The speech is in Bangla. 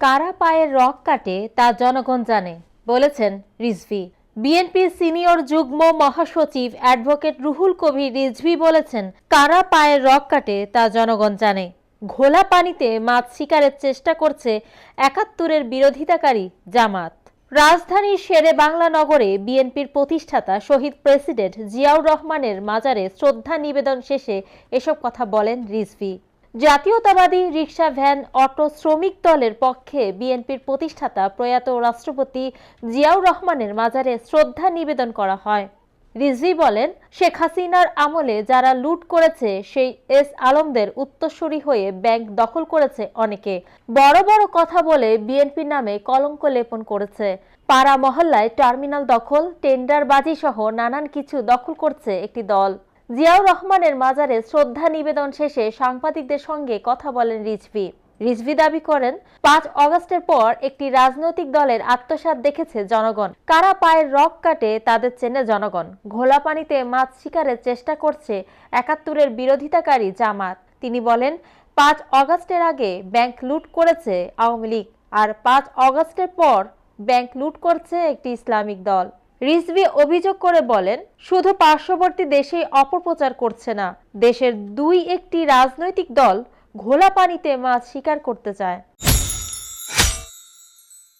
কারা পায়ের রক কাটে তা জনগণ জানে, বলেছেন রিজভি। বিএনপির সিনিয়র যুগ্ম মহাসচিব অ্যাডভোকেট রুহুল কবির রিজভি বলেছেন, কারা পায়ের রক কাটে তা জনগণ জানে। ঘোলা পানিতে মাছ শিকারের চেষ্টা করছে একাত্তরের বিরোধিতাকারী জামাত। রাজধানীর শেরে বাংলা নগরে বিএনপির প্রতিষ্ঠাতা শহীদ প্রেসিডেন্ট জিয়াউর রহমানের মাজারে শ্রদ্ধা নিবেদন শেষে এসব কথা বলেন রিজভি। জাতীয়তাবাদী রিক্সা ভ্যান অটো শ্রমিক দলের পক্ষে বিএনপির প্রতিষ্ঠাতা প্রয়াত রাষ্ট্রপতি জিয়াউর রহমানের মাজারে শ্রদ্ধা নিবেদন করা হয়। রিজভি বলেন, শেখ হাসিনার আমলে যারা লুট করেছে, সেই এস আলমদের উত্তরসূরি হয়ে ব্যাংক দখল করেছে অনেকে। বড় বড় কথা বলে বিএনপির নামে কলঙ্ক লেপন করেছে। পাড়া মহল্লায় টার্মিনাল দখল টেন্ডারবাজি সহ নানান কিছু দখল করছে একটি দল। জিয়াউর রহমানের মাজারে শ্রদ্ধা নিবেদন শেষে সাংবাদিকদের সঙ্গে কথা বলেন রিজভি। রিজভি দাবি করেন, পাঁচ অগস্টের পর একটি রাজনৈতিক দলের আত্মসাৎ দেখেছে জনগণ। কারা পায়ের রক কাটে তাদের চেনে জনগণ। ঘোলা পানিতে মাছ শিকারের চেষ্টা করছে একাত্তরের বিরোধিতাকারী জামাত। তিনি বলেন, পাঁচ অগস্টের আগে ব্যাংক লুট করেছে আওয়ামী লীগ, আর পাঁচ অগস্টের পর ব্যাংক লুট করছে একটি ইসলামিক দল। রিজভি অভিযোগ করে বলেন, শুধু পার্শ্ববর্তী দেশেই অপপ্রচার করছে না, দেশের দুই একটি রাজনৈতিক দল ঘোলা পানিতে মাছ শিকার করতে চায়।